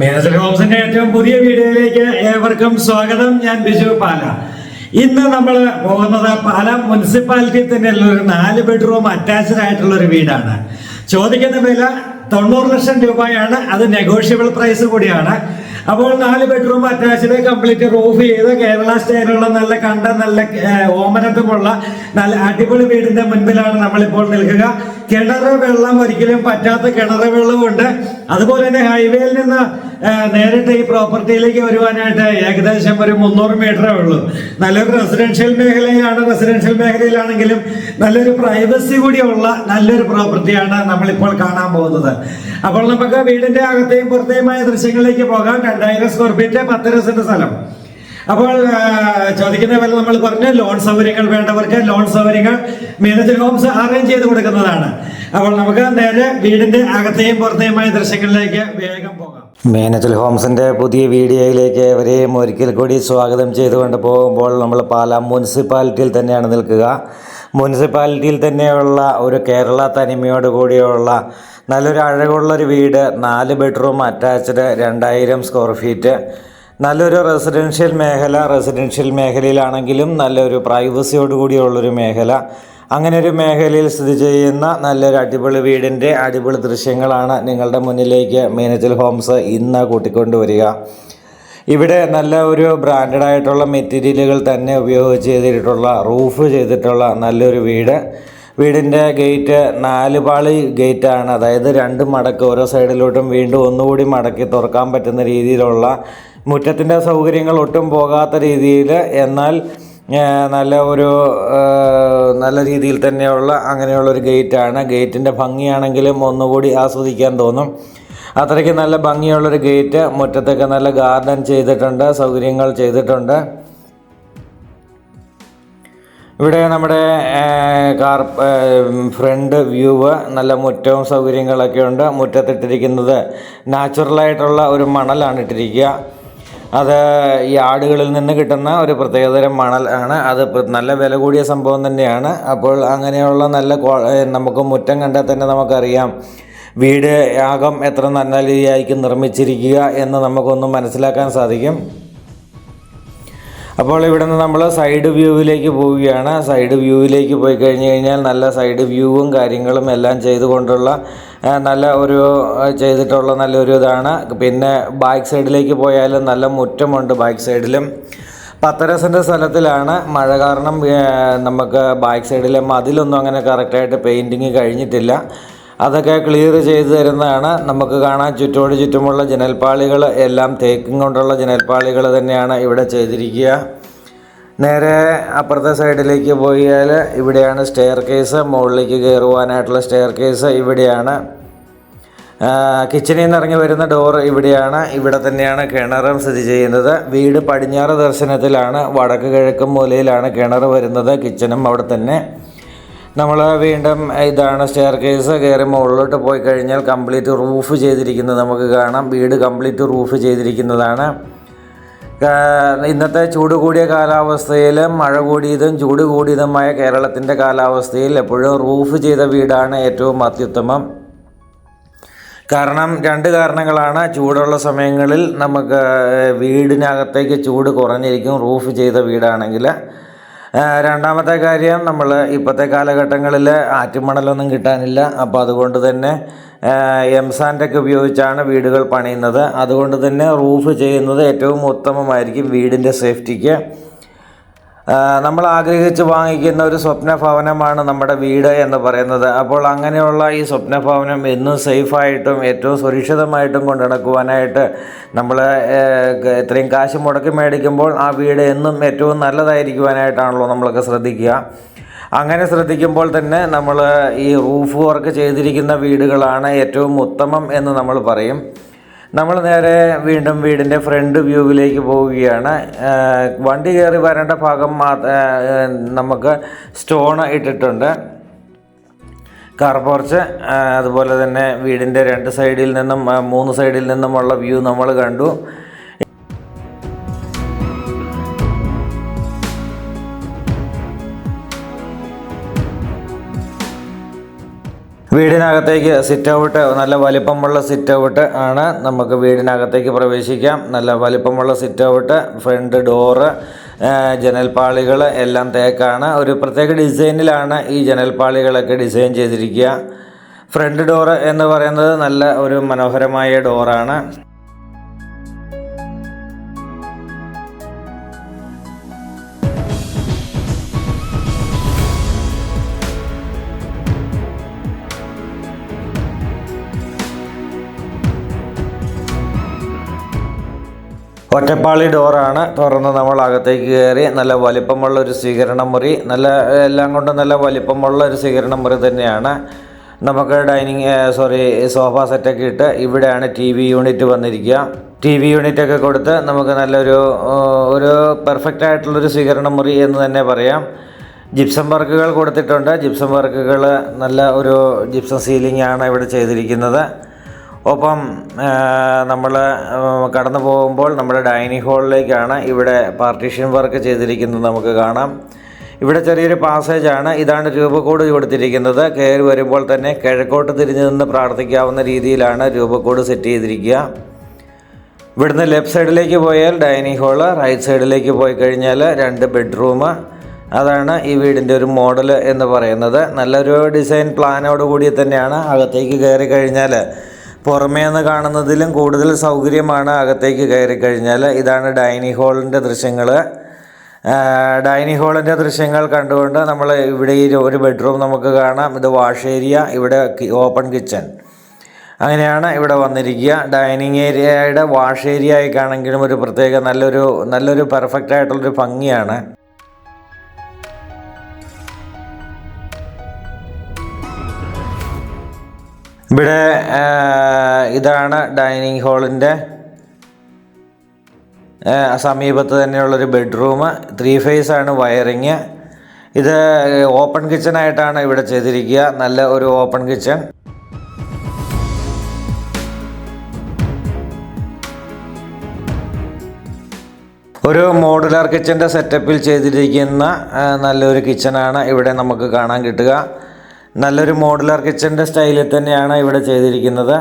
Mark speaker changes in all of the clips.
Speaker 1: Manager ഹോംസിന്റെ ഏറ്റവും പുതിയ വീഡിയോയിലേക്ക് ഏവർക്കും സ്വാഗതം. ഞാൻ ബിജു പാല. ഇന്ന് നമ്മൾ പോകുന്നത് പാല മുനിസിപ്പാലിറ്റി തന്നെ ഒരു നാല് ബെഡ്റൂം അറ്റാച്ച്ഡ് ആയിട്ടുള്ള ഒരു വീടാണ്. ചോദിക്കുന്ന വില തൊണ്ണൂറ് ലക്ഷം രൂപയാണ്. അത് നെഗോഷ്യബിൾ പ്രൈസ് കൂടിയാണ്. അപ്പോൾ നാല് ബെഡ്റൂം അറ്റാച്ച്ഡ് കംപ്ലീറ്റ് റൂഫ് ചെയ്ത് കേരള സ്റ്റൈലുള്ള നല്ല കണ്ട നല്ല ഓമനത്വമുള്ള നല്ല അടിപൊളി വീടിന്റെ മുൻപിലാണ് നമ്മളിപ്പോൾ നിൽക്കുക. കിണർ വെള്ളം ഒരിക്കലും പറ്റാത്ത കിണർ വെള്ളമുണ്ട് അതുപോലെ തന്നെ ഹൈവേയിൽ നിന്ന് നേരിട്ട് ഈ പ്രോപ്പർട്ടിയിലേക്ക് വരുവാനായിട്ട് ഏകദേശം ഒരു മുന്നൂറ് മീറ്ററേ ഉള്ളൂ. നല്ലൊരു റെസിഡൻഷ്യൽ മേഖലയിലാണ് റെസിഡൻഷ്യൽ മേഖലയിലാണെങ്കിലും നല്ലൊരു പ്രൈവസി കൂടിയുള്ള നല്ലൊരു പ്രോപ്പർട്ടിയാണ് നമ്മളിപ്പോൾ കാണാൻ പോകുന്നത്. അപ്പോൾ നമുക്ക് വീടിന്റെ അകത്തെയും പുറത്തെയുമായ ദൃശ്യങ്ങളിലേക്ക് പോകാം. രണ്ടായിരം സ്ക്വയർ ഫീറ്റ് പത്തര സെന്റ് സ്ഥലം. അപ്പോൾ ചോദിക്കുന്ന പോലെ നമ്മൾ പറഞ്ഞു ലോൺ സൗകര്യങ്ങൾ വേണ്ടവർക്ക് ലോൺ സൗകര്യങ്ങൾ മേനേജർ ഹോംസ് അറേഞ്ച് ചെയ്ത് കൊടുക്കുന്നതാണ്. അപ്പോൾ നമുക്ക് നേരെ വീടിന്റെ അകത്തെയും പുറത്തെയുമായ ദൃശ്യങ്ങളിലേക്ക് വേഗം പോകാം.
Speaker 2: മേനച്ചൽ ഹോംസിന്റെ പുതിയ വീഡിയോയിലേക്ക് അവരെയും ഒരിക്കൽ കൂടി സ്വാഗതം ചെയ്തുകൊണ്ട് പോകുമ്പോൾ നമ്മൾ പാലാ മുനിസിപ്പാലിറ്റിയിൽ തന്നെയാണ് നിൽക്കുക. മുനിസിപ്പാലിറ്റിയിൽ തന്നെയുള്ള ഒരു കേരള തനിമയോട് കൂടിയുള്ള നല്ലൊരു അഴകുള്ളൊരു വീട് നാല് ബെഡ്റൂം അറ്റാച്ച്ഡ് രണ്ടായിരം സ്ക്വയർ ഫീറ്റ് നല്ലൊരു റെസിഡൻഷ്യൽ മേഖല റെസിഡൻഷ്യൽ മേഖലയിലാണെങ്കിലും നല്ലൊരു പ്രൈവസിയോട് കൂടിയുള്ളൊരു മേഖല. അങ്ങനെ ഒരു മേഖലയിൽ സ്ഥിതി ചെയ്യുന്ന നല്ലൊരു അടിപൊളി വീടിന്റെ അടിപൊളി ദൃശ്യങ്ങളാണ് നിങ്ങളുടെ മുന്നിലേക്ക് മീനച്ചൽ ഹോംസ് ഇന്ന് കൂട്ടിക്കൊണ്ടുവരിക. ഇവിടെ നല്ല ഒരു ബ്രാൻഡഡ് ആയിട്ടുള്ള മെറ്റീരിയലുകൾ തന്നെ ഉപയോഗിച്ച് ചെയ്തിട്ടുള്ള റൂഫ് ചെയ്തിട്ടുള്ള നല്ലൊരു വീട്. വീടിന്റെ ഗേറ്റ് നാല് പാളി ഗേറ്റാണ് അതായത് രണ്ട് മടക്ക് ഓരോ സൈഡിലോട്ടും വീണ്ടും ഒന്നുകൂടി മടക്കി തുറക്കാൻ പറ്റുന്ന രീതിയിലുള്ള മുറ്റത്തിന്റെ സൗകര്യങ്ങൾ ഒട്ടും പോകാത്ത രീതിയിൽ എന്നാൽ നല്ല ഒരു നല്ല രീതിയിൽ തന്നെയുള്ള അങ്ങനെയുള്ള ഒരു ഗേറ്റാണ്. ഗേറ്റിന്റെ ഭംഗിയാണെങ്കിലും ഒന്നുകൂടി ആസ്വദിക്കാൻ തോന്നും. അത്രയ്ക്ക് നല്ല ഭംഗിയുള്ളൊരു ഗേറ്റ് മുറ്റത്തൊക്കെ നല്ല ഗാർഡൻ ചെയ്തിട്ടുണ്ട് സൗകര്യങ്ങൾ ചെയ്തിട്ടുണ്ട്. ഇവിടെ നമ്മുടെ കാർ ഫ്രണ്ട് വ്യൂവ് നല്ല മുറ്റവും സൗകര്യങ്ങളൊക്കെ ഉണ്ട്. മുറ്റത്തിട്ടിരിക്കുന്നത് നാച്ചുറലായിട്ടുള്ള ഒരു മണലാണ് ഇട്ടിരിക്കുക. അത് ഈ ആടുകളിൽ നിന്ന് കിട്ടുന്ന ഒരു പ്രത്യേകതരം മണൽ ആണ്. അത് നല്ല വില കൂടിയ സംഭവം തന്നെയാണ്. അപ്പോൾ അങ്ങനെയുള്ള നല്ല നമുക്ക് മുറ്റം കണ്ടാൽ തന്നെ നമുക്കറിയാം. വീട് യാഗം എത്ര നല്ല രീതിയായിരിക്കും നിർമ്മിച്ചിരിക്കുക എന്ന് നമുക്കൊന്ന് മനസ്സിലാക്കാൻ സാധിക്കും. അപ്പോൾ ഇവിടെ നിന്ന് നമ്മൾ സൈഡ് വ്യൂവിലേക്ക് പോവുകയാണ്. സൈഡ് വ്യൂവിലേക്ക് പോയി കഴിഞ്ഞ് കഴിഞ്ഞാൽ നല്ല സൈഡ് വ്യൂവും കാര്യങ്ങളും എല്ലാം ചെയ്തുകൊണ്ടുള്ള നല്ല ഒരു ചെയ്തിട്ടുള്ള നല്ലൊരു ഇതാണ്. പിന്നെ ബാക്ക് സൈഡിലേക്ക് പോയാലും നല്ല മുറ്റമുണ്ട് ബാക്ക് സൈഡിലും പത്തര സെന്റ് സ്ഥലത്തിലാണ് മഴ കാരണം നമുക്ക് ബാക്ക് സൈഡിലെ മതിലൊന്നും അങ്ങനെ കറക്റ്റായിട്ട് പെയിന്റിങ് കഴിഞ്ഞിട്ടില്ല. അതൊക്കെ ക്ലിയർ ചെയ്ത് തരുന്നതാണ്. നമുക്ക് കാണാൻ ചുറ്റോട് ചുറ്റുമുള്ള ജനൽപ്പാളികൾ എല്ലാം തേക്കും കൊണ്ടുള്ള ജനൽപ്പാളികൾ തന്നെയാണ് ഇവിടെ ചെയ്തിരിക്കുക. നേരെ അപ്പുറത്തെ സൈഡിലേക്ക് പോയാൽ ഇവിടെയാണ് സ്റ്റെയർ കേസ് മുകളിലേക്ക് കയറുവാനായിട്ടുള്ള സ്റ്റെയർ കേസ് ഇവിടെയാണ് കിച്ചണിൽ നിന്ന് ഇറങ്ങി വരുന്ന ഡോർ ഇവിടെയാണ്. ഇവിടെ തന്നെയാണ് കിണറും സ്ഥിതി ചെയ്യുന്നത്. വീട് പടിഞ്ഞാറ് ദർശനത്തിലാണ്. വടക്ക് കിഴക്കും മൂലയിലാണ് കിണർ വരുന്നത്. കിച്ചണും അവിടെ തന്നെ. നമ്മൾ വീണ്ടും ഇതാണ് സ്റ്റെയർ കേസ് കയറി മുകളിലോട്ട് പോയി കഴിഞ്ഞാൽ കംപ്ലീറ്റ് റൂഫ് ചെയ്തിരിക്കുന്നത് നമുക്ക് കാണാം. വീട് കംപ്ലീറ്റ് റൂഫ് ചെയ്തിരിക്കുന്നതാണ്. ഇന്നത്തെ ചൂട് കൂടിയ കാലാവസ്ഥയിൽ മഴ കൂടിയതും ചൂട് കൂടിയതുമായ കേരളത്തിന്റെ കാലാവസ്ഥയിൽ എപ്പോഴും റൂഫ് ചെയ്ത വീടാണ് ഏറ്റവും അത്യുത്തമം. കാരണം രണ്ട് കാരണങ്ങളാണ്. ചൂടുള്ള സമയങ്ങളിൽ നമുക്ക് വീടിനകത്തേക്ക് ചൂട് കുറഞ്ഞിരിക്കും. റൂഫ് ചെയ്ത വീടാണെങ്കിൽ രണ്ടാമത്തെ കാര്യം നമ്മൾ ഇപ്പോഴത്തെ കാലഘട്ടങ്ങളിൽ ആറ്റുമണലൊന്നും കിട്ടാനില്ല. അപ്പോൾ അതുകൊണ്ട് തന്നെ എം സാൻഡൊക്കെ ഉപയോഗിച്ചാണ് വീടുകൾ പണിയുന്നത്. അതുകൊണ്ട് തന്നെ റൂഫ് ചെയ്യുന്നത് ഏറ്റവും ഉത്തമമായിരിക്കും വീടിന്റെ സേഫ്റ്റിക്ക്. നമ്മൾ ആഗ്രഹിച്ച് വാങ്ങിക്കുന്ന ഒരു സ്വപ്ന ഭവനമാണ് നമ്മുടെ വീട് എന്ന് പറയുന്നത്. അപ്പോൾ അങ്ങനെയുള്ള ഈ സ്വപ്ന ഭവനം എന്നും സേഫായിട്ടും ഏറ്റവും സുരക്ഷിതമായിട്ടും കൊണ്ടു നടക്കുവാനായിട്ട് നമ്മൾ ഇത്രയും കാശ് മുടക്കി മേടിക്കുമ്പോൾ ആ വീട് എന്നും ഏറ്റവും നല്ലതായിരിക്കുവാനായിട്ടാണല്ലോ നമ്മളൊക്കെ ശ്രദ്ധിക്കുക. അങ്ങനെ ശ്രദ്ധിക്കുമ്പോൾ തന്നെ നമ്മൾ ഈ റൂഫ് വർക്ക് ചെയ്തിരിക്കുന്ന വീടുകളാണ് ഏറ്റവും ഉത്തമം എന്ന് നമ്മൾ പറയും. നമ്മൾ നേരെ വീണ്ടും വീടിന്റെ ഫ്രണ്ട് വ്യൂവിലേക്ക് പോവുകയാണ്. വണ്ടി കയറി വരേണ്ട ഭാഗം നമുക്ക് സ്റ്റോൺ ഇട്ടിട്ടുണ്ട്. കാർ പോർച്ച് അതുപോലെ തന്നെ വീടിന്റെ രണ്ട് സൈഡിൽ നിന്നും മൂന്ന് സൈഡിൽ നിന്നുമുള്ള വ്യൂ നമ്മൾ കണ്ടു. വീടിനകത്തേക്ക് സിറ്റ് ഔട്ട് നല്ല വലിപ്പമുള്ള സിറ്റ് ഔട്ട് ആണ്. നമുക്ക് വീടിനകത്തേക്ക് പ്രവേശിക്കാം. നല്ല വലിപ്പമുള്ള സിറ്റ് ഔട്ട് ഫ്രണ്ട് ഡോറ് ജനൽപ്പാളികൾ എല്ലാം തേക്കാണ്. ഒരു പ്രത്യേക ഡിസൈനിലാണ് ഈ ജനൽപ്പാളികളൊക്കെ ഡിസൈൻ ചെയ്തിരിക്കുക. ഫ്രണ്ട് ഡോറ് എന്ന് പറയുന്നത് നല്ല ഒരു മനോഹരമായ ഡോറാണ് ഒറ്റപ്പാളി ഡോറാണ്. തുറന്ന് നമ്മൾ അകത്തേക്ക് കയറി നല്ല വലിപ്പമുള്ള ഒരു സ്വീകരണ മുറി നല്ല എല്ലാം കൊണ്ടും നല്ല വലിപ്പമുള്ള ഒരു സ്വീകരണ മുറി തന്നെയാണ്. നമുക്ക് ഡൈനിങ് സോറി സോഫ സെറ്റൊക്കെ ഇട്ട് ഇവിടെയാണ് ടി വി യൂണിറ്റ് വന്നിരിക്കുക. ടി വി യൂണിറ്റ് ഒക്കെ കൊടുത്ത് നമുക്ക് നല്ലൊരു ഒരു പെർഫെക്റ്റ് ആയിട്ടുള്ളൊരു സ്വീകരണ മുറി എന്ന് തന്നെ പറയാം. ജിപ്സം വർക്കുകൾ കൊടുത്തിട്ടുണ്ട്. ജിപ്സം വർക്കുകൾ നല്ല ഒരു ജിപ്സം സീലിംഗ് ആണ് ഇവിടെ ചെയ്തിരിക്കുന്നത്. ഒപ്പം നമ്മൾ കടന്നു പോകുമ്പോൾ നമ്മുടെ ഡൈനിങ് ഹാളിലേക്കാണ് ഇവിടെ പാർട്ടീഷൻ വർക്ക് ചെയ്തിരിക്കുന്നത് നമുക്ക് കാണാം. ഇവിടെ ചെറിയൊരു പാസേജ് ആണ്. ഇതാണ് രൂപക്കോട് കൊടുത്തിരിക്കുന്നത്. കയറി വരുമ്പോൾ തന്നെ കിഴക്കോട്ട് തിരിഞ്ഞു നിന്ന് പ്രാർത്ഥിക്കാവുന്ന രീതിയിലാണ് രൂപക്കോട് സെറ്റ് ചെയ്തിരിക്കുക. ഇവിടുന്ന് ലെഫ്റ്റ് സൈഡിലേക്ക് പോയാൽ ഡൈനിങ് ഹാൾ റൈറ്റ് സൈഡിലേക്ക് പോയി കഴിഞ്ഞാൽ രണ്ട് ബെഡ്റൂം. അതാണ് ഈ വീടിന്റെ ഒരു മോഡൽ എന്ന് പറയുന്നത്. നല്ലൊരു ഡിസൈൻ പ്ലാനോട് കൂടി തന്നെയാണ് അകത്തേക്ക് കയറി കഴിഞ്ഞാൽ പുറമേ നിന്ന് കാണുന്നതിലും കൂടുതൽ സൗകര്യമാണ് അകത്തേക്ക് കയറി കഴിഞ്ഞാൽ ഇതാണ് ഡൈനിങ് ഹാളിന്റെ ദൃശ്യങ്ങൾ ഡൈനിങ് ഹാളിന്റെ ദൃശ്യങ്ങൾ കണ്ടുകൊണ്ട് നമ്മൾ ഇവിടെ ഈ ഒരു ബെഡ്റൂം നമുക്ക് കാണാം. ഇത് വാഷ് ഏരിയ ഇവിടെ ഓപ്പൺ കിച്ചൺ. അങ്ങനെയാണ് ഇവിടെ വന്നിരിക്കുക. ഡൈനിങ് ഏരിയയുടെ വാഷ് ഏരിയ ആയിക്കാണെങ്കിലും ഒരു പ്രത്യേക നല്ലൊരു നല്ലൊരു പെർഫെക്റ്റ് ആയിട്ടുള്ളൊരു ഭംഗിയാണ്. ഇവിടെ ഇതാണ് ഡൈനിങ് ഹാളിന്റെ സമീപത്ത് തന്നെയുള്ളൊരു ബെഡ്റൂം. ത്രീ ഫേസ് ആണ് വയറിങ്. ഇത് ഓപ്പൺ കിച്ചൺ ആയിട്ടാണ് ഇവിടെ ചെയ്തിരിക്കുക. നല്ല ഒരു ഓപ്പൺ കിച്ചൺ. ഒരു മോഡുലാർ കിച്ചന്റെ സെറ്റപ്പിൽ ചെയ്തിരിക്കുന്ന നല്ലൊരു കിച്ചണാണ് ഇവിടെ നമുക്ക് കാണാൻ കിട്ടുക. നല്ലൊരു മോഡുലാർ കിച്ചന്റെ സ്റ്റൈലിൽ തന്നെയാണ് ഇവിടെ ചെയ്തിരിക്കുന്നത്.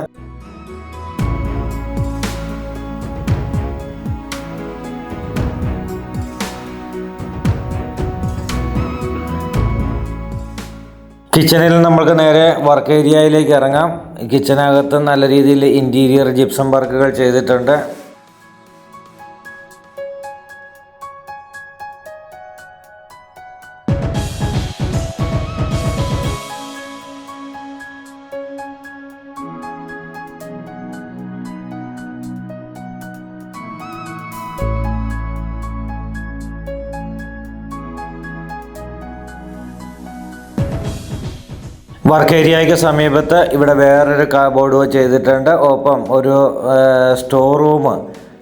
Speaker 2: കിച്ചണിൽ നമുക്ക് നേരെ വർക്ക് ഏരിയയിലേക്ക് ഇറങ്ങാം. കിച്ചനകത്ത് നല്ല രീതിയിൽ ഇന്റീരിയർ ജിപ്സം വർക്കുകൾ ചെയ്തിട്ടുണ്ട്. വർക്ക് ഏരിയയ്ക്ക് സമീപത്ത് ഇവിടെ വേറൊരു ബോർഡ് ചെയ്തിട്ടുണ്ട്. ഒപ്പം ഒരു സ്റ്റോർ റൂം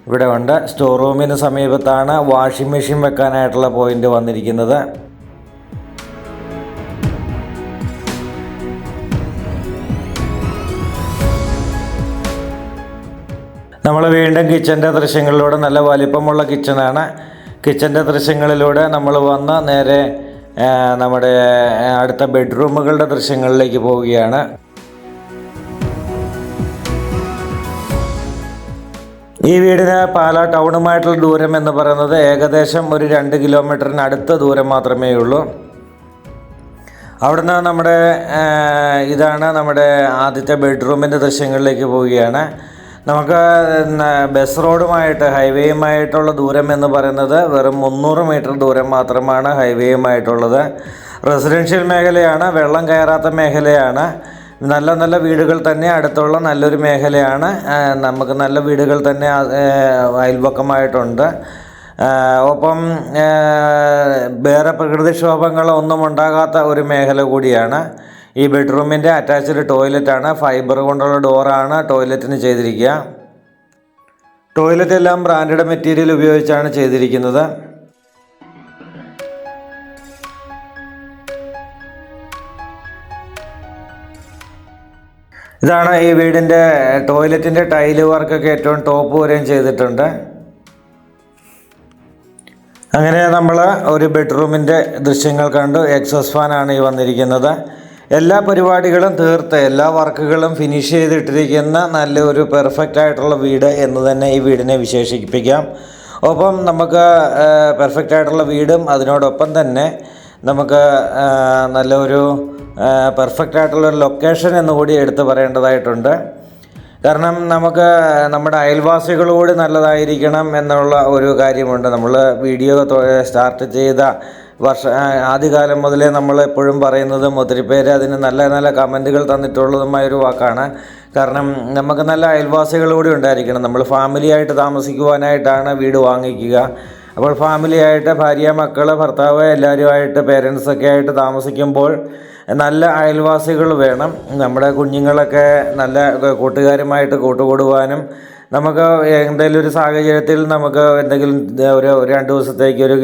Speaker 2: ഇവിടെ ഉണ്ട്. സ്റ്റോർ റൂമിന് സമീപത്താണ് വാഷിംഗ് മെഷീൻ വെക്കാനായിട്ടുള്ള പോയിന്റ് വന്നിരിക്കുന്നത്. നമ്മൾ വീണ്ടും കിച്ചന്റെ ദൃശ്യങ്ങളിലൂടെ നല്ല വലിപ്പമുള്ള കിച്ചണാണ് കിച്ചന്റെ ദൃശ്യങ്ങളിലൂടെ നമ്മൾ വന്ന് നേരെ നമ്മുടെ അടുത്ത ബെഡ്റൂമുകളുടെ ദൃശ്യങ്ങളിലേക്ക് പോവുകയാണ്. ഈ വീടിന് പാലാ ടൗണുമായിട്ടുള്ള ദൂരം എന്ന് പറയുന്നത് ഏകദേശം ഒരു രണ്ട് കിലോമീറ്ററിന് അടുത്ത ദൂരം മാത്രമേ ഉള്ളൂ. അവിടുന്ന് നമ്മുടെ ഇതാണ് നമ്മുടെ ആദ്യത്തെ ബെഡ്റൂമിന്റെ ദൃശ്യങ്ങളിലേക്ക് പോവുകയാണ്. നമുക്ക് ബസ് റോഡുമായിട്ട് ഹൈവേയുമായിട്ടുള്ള ദൂരം എന്ന് പറയുന്നത് വെറും മുന്നൂറ് മീറ്റർ ദൂരം മാത്രമാണ് ഹൈവേയുമായിട്ടുള്ളത്. റെസിഡൻഷ്യൽ മേഖലയാണ് വെള്ളം കയറാത്ത മേഖലയാണ്. നല്ല നല്ല വീടുകൾ തന്നെ അടുത്തുള്ള നല്ലൊരു മേഖലയാണ്. നമുക്ക് നല്ല വീടുകൾ തന്നെ അയൽപക്കമായിട്ടുണ്ട്. ഒപ്പം വേറെ പ്രകൃതിക്ഷോഭങ്ങളൊന്നും ഉണ്ടാകാത്ത ഒരു മേഖല കൂടിയാണ്. ഈ ബെഡ്റൂമിന്റെ അറ്റാച്ച്ഡ് ടോയ്ലറ്റാണ് ഫൈബർ കൊണ്ടുള്ള ഡോറാണ് ടോയ്ലറ്റിന് ചെയ്തിരിക്കുക. ടോയ്ലറ്റ് എല്ലാം ബ്രാൻഡഡ് മെറ്റീരിയൽ ഉപയോഗിച്ചാണ് ചെയ്തിരിക്കുന്നത്. ഇതാണ് ഈ വീടിന്റെ ടോയ്ലറ്റിന്റെ ടൈൽ വർക്കൊക്കെ ഏറ്റവും ടോപ്പ് വരെയും ചെയ്തിട്ടുണ്ട്. അങ്ങനെ നമ്മൾ ഒരു ബെഡ്റൂമിന്റെ ദൃശ്യങ്ങൾ കണ്ടു. എക്സോസ് ഫാനാണ് ഈ വന്നിരിക്കുന്നത്. എല്ലാ പരിപാടികളും തീർത്ത് എല്ലാ വർക്കുകളും ഫിനിഷ് ചെയ്തിട്ടിരിക്കുന്ന നല്ല ഒരു പെർഫെക്റ്റ് ആയിട്ടുള്ള വീട് എന്ന് തന്നെ ഈ വീടിനെ വിശേഷിപ്പിക്കാം. ഒപ്പം നമുക്ക് പെർഫെക്റ്റ് ആയിട്ടുള്ള വീടും അതിനോടൊപ്പം തന്നെ നമുക്ക് നല്ലൊരു പെർഫെക്റ്റ് ആയിട്ടുള്ള ഒരു ലൊക്കേഷൻ എന്നുകൂടി എടുത്തു പറയേണ്ടതായിട്ടുണ്ട്. കാരണം നമുക്ക് നമ്മുടെ അയൽവാസികളോട് നല്ലതായിരിക്കണം എന്നുള്ള ഒരു കാര്യമുണ്ട്. നമ്മൾ വീഡിയോ സ്റ്റാർട്ട് ചെയ്ത വർഷ ആദ്യകാലം മുതലേ നമ്മൾ എപ്പോഴും പറയുന്നതും ഒത്തിരി പേര് അതിന് നല്ല നല്ല കമന്റുകൾ തന്നിട്ടുള്ളതുമായ ഒരു വാക്കാണ്. കാരണം നമുക്ക് നല്ല അയൽവാസികളൂടെ ഉണ്ടായിരിക്കണം. നമ്മൾ ഫാമിലിയായിട്ട് താമസിക്കുവാനായിട്ടാണ് വീട് വാങ്ങിക്കുക. അപ്പോൾ ഫാമിലിയായിട്ട് ഭാര്യ മക്കൾ ഭർത്താവ് എല്ലാവരുമായിട്ട് പേരൻസൊക്കെ ആയിട്ട് താമസിക്കുമ്പോൾ നല്ല അയൽവാസികൾ വേണം. നമ്മുടെ കുഞ്ഞുങ്ങളൊക്കെ നല്ല കൂട്ടുകാരുമായിട്ട് കൂട്ടുകൂടുവാനും നമുക്ക് എന്തെങ്കിലും ഒരു സാഹചര്യത്തിൽ നമുക്ക് എന്തെങ്കിലും ഒരു രണ്ട് ദിവസത്തേക്ക് ഒരു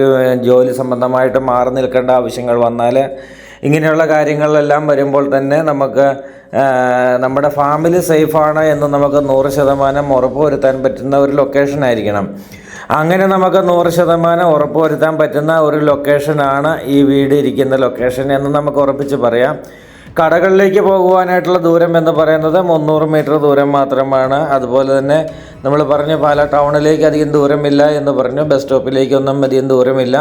Speaker 2: ജോലി സംബന്ധമായിട്ട് മാറി നിൽക്കേണ്ട ആവശ്യങ്ങൾ വന്നാൽ ഇങ്ങനെയുള്ള കാര്യങ്ങളെല്ലാം വരുമ്പോൾ തന്നെ നമുക്ക് നമ്മുടെ ഫാമിലി സേഫാണ് എന്ന് നമുക്ക് നൂറ് ശതമാനം ഉറപ്പ് വരുത്താൻ പറ്റുന്ന ഒരു ലൊക്കേഷൻ ആയിരിക്കണം. അങ്ങനെ നമുക്ക് നൂറ് ശതമാനം ഉറപ്പ് വരുത്താൻ പറ്റുന്ന ഒരു ലൊക്കേഷനാണ് ഈ വീട് ഇരിക്കുന്ന ലൊക്കേഷൻ എന്ന് നമുക്ക് ഉറപ്പിച്ച് പറയാം. കടകളിലേക്ക് പോകുവാനായിട്ടുള്ള ദൂരം എന്ന് പറയുന്നത് മുന്നൂറ് മീറ്റർ ദൂരം മാത്രമാണ്. അതുപോലെ തന്നെ നമ്മൾ പറഞ്ഞു പാല ടൗണിലേക്ക് അധികം ദൂരമില്ല എന്ന് പറഞ്ഞു. ബസ് സ്റ്റോപ്പിലേക്കൊന്നും അധികം ദൂരമില്ല.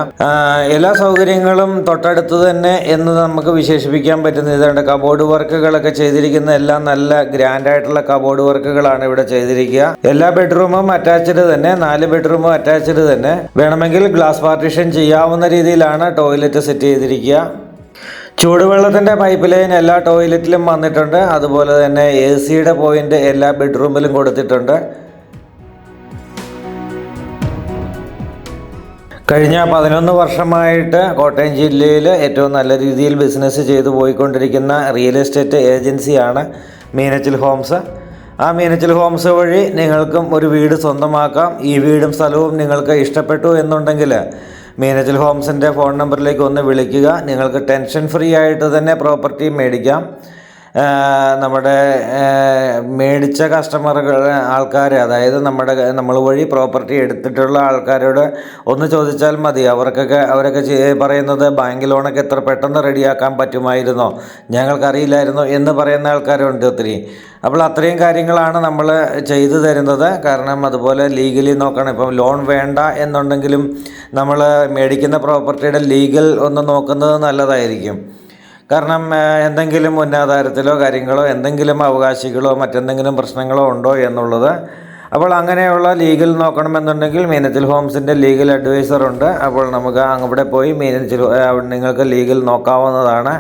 Speaker 2: എല്ലാ സൗകര്യങ്ങളും തൊട്ടടുത്ത് തന്നെ എന്ന് നമുക്ക് വിശേഷിപ്പിക്കാൻ പറ്റുന്ന ഇതുണ്ട്. കബോർഡ് വർക്കുകളൊക്കെ ചെയ്തിരിക്കുന്ന എല്ലാം നല്ല ഗ്രാൻഡ് ആയിട്ടുള്ള കബോർഡ് വർക്കുകളാണ് ഇവിടെ ചെയ്തിരിക്കുക. എല്ലാ ബെഡ്റൂമും അറ്റാച്ച്ഡ് തന്നെ നാല് ബെഡ്റൂമും അറ്റാച്ച്ഡ് തന്നെ. വേണമെങ്കിൽ ഗ്ലാസ് പാർട്ടീഷൻ ചെയ്യാവുന്ന രീതിയിലാണ് ടോയ്ലറ്റ് സെറ്റ് ചെയ്തിരിക്കുക. ചൂടുവെള്ളത്തിന്റെ പൈപ്പ് ലൈൻ എല്ലാ ടോയ്ലറ്റിലും വന്നിട്ടുണ്ട്. അതുപോലെ തന്നെ എ സിയുടെ പോയിന്റ് എല്ലാ ബെഡ്റൂമിലും കൊടുത്തിട്ടുണ്ട്. കഴിഞ്ഞ പതിനൊന്ന് വർഷമായിട്ട് കോട്ടയം ജില്ലയിൽ ഏറ്റവും നല്ല രീതിയിൽ ബിസിനസ് ചെയ്തു പോയിക്കൊണ്ടിരിക്കുന്ന റിയൽ എസ്റ്റേറ്റ് ഏജൻസിയാണ് മീനച്ചിൽ ഹോംസ് ആ മീനച്ചിൽ ഹോംസ് വഴി നിങ്ങൾക്കും ഒരു വീട് സ്വന്തമാക്കാം. ഈ വീടും സ്ഥലവും നിങ്ങൾക്ക് ഇഷ്ടപ്പെട്ടു എന്നുണ്ടെങ്കിൽ മീനച്ചിൽ ഹോംസിന്റെ ഫോൺ നമ്പറിലേക്ക് ഒന്ന് വിളിക്കുക. നിങ്ങൾക്ക് ടെൻഷൻ ഫ്രീ ആയിട്ട് തന്നെ പ്രോപ്പർട്ടി മേടിക്കാം. നമ്മുടെ മേടിച്ച കസ്റ്റമറുകൾ ആൾക്കാർ അതായത് നമ്മുടെ നമ്മൾ വഴി പ്രോപ്പർട്ടി എടുത്തിട്ടുള്ള ആൾക്കാരോട് ഒന്ന് ചോദിച്ചാൽ മതി. അവർക്കൊക്കെ അവരൊക്കെ പറയുന്നത് ബാങ്ക് ലോണൊക്കെ എത്ര പെട്ടെന്ന് റെഡിയാക്കാൻ പറ്റുമായിരുന്നോ? ഞങ്ങൾക്കറിയില്ലായിരുന്നു എന്ന് പറയുന്ന ആൾക്കാരുണ്ട് ഒത്തിരി. അപ്പോൾ അത്രയും കാര്യങ്ങളാണ് നമ്മൾ ചെയ്തു തരുന്നത്. കാരണം അതുപോലെ ലീഗലി നോക്കണം. ഇപ്പം ലോൺ വേണ്ട എന്നുണ്ടെങ്കിലും നമ്മൾ മേടിക്കുന്ന പ്രോപ്പർട്ടിയുടെ ലീഗൽ ഒന്ന് നോക്കുന്നത് നല്ലതായിരിക്കും. കാരണം എന്തെങ്കിലും ഉന്നതാരത്തിലോ കാര്യങ്ങളോ എന്തെങ്കിലും അവകാശികളോ മറ്റെന്തെങ്കിലും പ്രശ്നങ്ങളോ ഉണ്ടോ എന്നുള്ളത് അപ്പോൾ അങ്ങനെയുള്ള ലീഗൽ നോക്കണമെന്നുണ്ടെങ്കിൽ മീനച്ചിൽ ഹോംസിന്റെ ലീഗൽ അഡ്വൈസർ ഉണ്ട്. അപ്പോൾ നമുക്ക് അവിടെ പോയി മീനച്ചിൽ നിങ്ങൾക്ക് ലീഗൽ നോക്കാവുന്നതാണ്.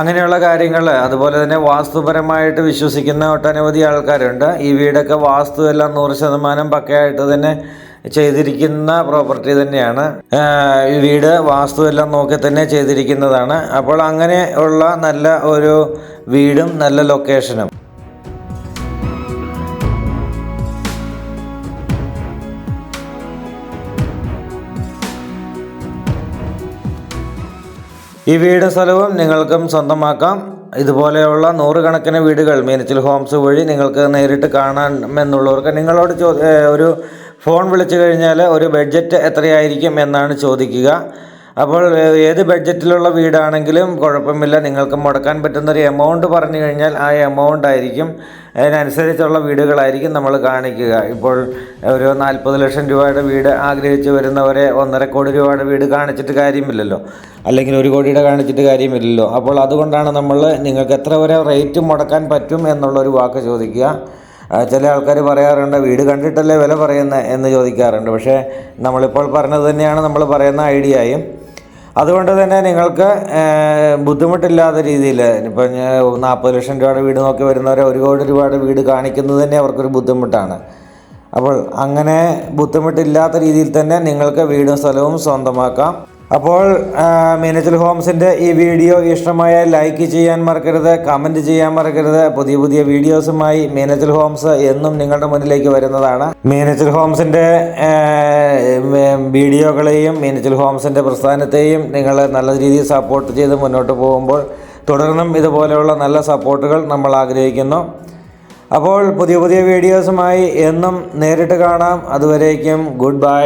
Speaker 2: അങ്ങനെയുള്ള കാര്യങ്ങൾ അതുപോലെ തന്നെ വാസ്തുപരമായിട്ട് വിശ്വസിക്കുന്ന ഒട്ടനവധി ആൾക്കാരുണ്ട്. ഈ വീടൊക്കെ വാസ്തു എല്ലാം നൂറ് ശതമാനം പക്കയായിട്ട് തന്നെ ചെയ്തിരിക്കുന്ന പ്രോപ്പർട്ടി തന്നെയാണ്. വീട് വാസ്തു എല്ലാം നോക്കി തന്നെ ചെയ്തിരിക്കുന്നതാണ്. അപ്പോൾ അങ്ങനെ ഉള്ള നല്ല ഒരു വീടും നല്ല ലൊക്കേഷനും ഈ വീട് സ്ഥലവും നിങ്ങൾക്കും സ്വന്തമാക്കാം. ഇതുപോലെയുള്ള നൂറുകണക്കിന് വീടുകൾ മീനച്ചിൽ ഹോംസ് വഴി നിങ്ങൾക്ക് നേരിട്ട് കാണാമെന്നുള്ളവർക്ക് നിങ്ങളോട് ചോ ഒരു ഫോൺ വിളിച്ചു കഴിഞ്ഞാൽ ഒരു ബഡ്ജറ്റ് എത്രയായിരിക്കും എന്നാണ് ചോദിക്കുക. അപ്പോൾ ഏത് ബഡ്ജറ്റിലുള്ള വീടാണെങ്കിലും കുഴപ്പമില്ല. നിങ്ങൾക്ക് മുടക്കാൻ പറ്റുന്ന ഒരു എമൗണ്ട് പറഞ്ഞു കഴിഞ്ഞാൽ ആ എമൗണ്ട് ആയിരിക്കും. അതിനനുസരിച്ചുള്ള വീടുകളായിരിക്കും നമ്മൾ കാണിക്കുക. ഇപ്പോൾ ഒരു നാൽപ്പത് ലക്ഷം രൂപയുടെ വീട് ആഗ്രഹിച്ച് വരുന്നവരെ ഒന്നര കോടി രൂപയുടെ വീട് കാണിച്ചിട്ട് കാര്യമില്ലല്ലോ. അല്ലെങ്കിൽ ഒരു കോടിയുടെ കാണിച്ചിട്ട് കാര്യമില്ലല്ലോ. അപ്പോൾ അതുകൊണ്ടാണ് നമ്മൾ നിങ്ങൾക്ക് എത്ര വരെ റേറ്റ് മുടക്കാൻ പറ്റും എന്നുള്ളൊരു വാക്ക് ചോദിക്കുക. ചില ആൾക്കാർ പറയാറുണ്ട് വീട് കണ്ടിട്ടല്ലേ വില പറയുന്നത് എന്ന് ചോദിക്കാറുണ്ട്. പക്ഷേ നമ്മളിപ്പോൾ പറഞ്ഞത് തന്നെയാണ് നമ്മൾ പറയുന്ന ഐഡിയയും. അതുകൊണ്ട് തന്നെ നിങ്ങൾക്ക് ബുദ്ധിമുട്ടില്ലാത്ത രീതിയിൽ ഇപ്പം നാൽപ്പത് ലക്ഷം രൂപയുടെ വീട് നോക്കി വരുന്നവരെ ഒരു കോടി രൂപയുടെ വീട് കാണിക്കുന്നത് തന്നെ അവർക്കൊരു ബുദ്ധിമുട്ടാണ്. അപ്പോൾ അങ്ങനെ ബുദ്ധിമുട്ടില്ലാത്ത രീതിയിൽ തന്നെ നിങ്ങൾക്ക് വീടും സ്ഥലവും സ്വന്തമാക്കാം. അപ്പോൾ മീനച്ചൽ ഹോംസിന്റെ ഈ വീഡിയോ ഇഷ്ടമായ ലൈക്ക് ചെയ്യാൻ മറക്കരുത് കമന്റ് ചെയ്യാൻ മറക്കരുത്. പുതിയ പുതിയ വീഡിയോസുമായി മീനച്ചൽ ഹോംസ് എന്നും നിങ്ങളുടെ മുന്നിലേക്ക് വരുന്നതാണ്. മീനച്ചൽ ഹോംസിന്റെ വീഡിയോകളെയും മീനച്ചൽ ഹോംസിന്റെ പ്രസ്ഥാനത്തെയും നിങ്ങൾ നല്ല രീതിയിൽ സപ്പോർട്ട് ചെയ്ത് മുന്നോട്ട് പോകുമ്പോൾ തുടർന്നും ഇതുപോലെയുള്ള നല്ല സപ്പോർട്ടുകൾ നമ്മൾ ആഗ്രഹിക്കുന്നു. അപ്പോൾ പുതിയ പുതിയ വീഡിയോസുമായി എന്നും നേരിട്ട് കാണാം. അതുവരേക്കും ഗുഡ് ബൈ.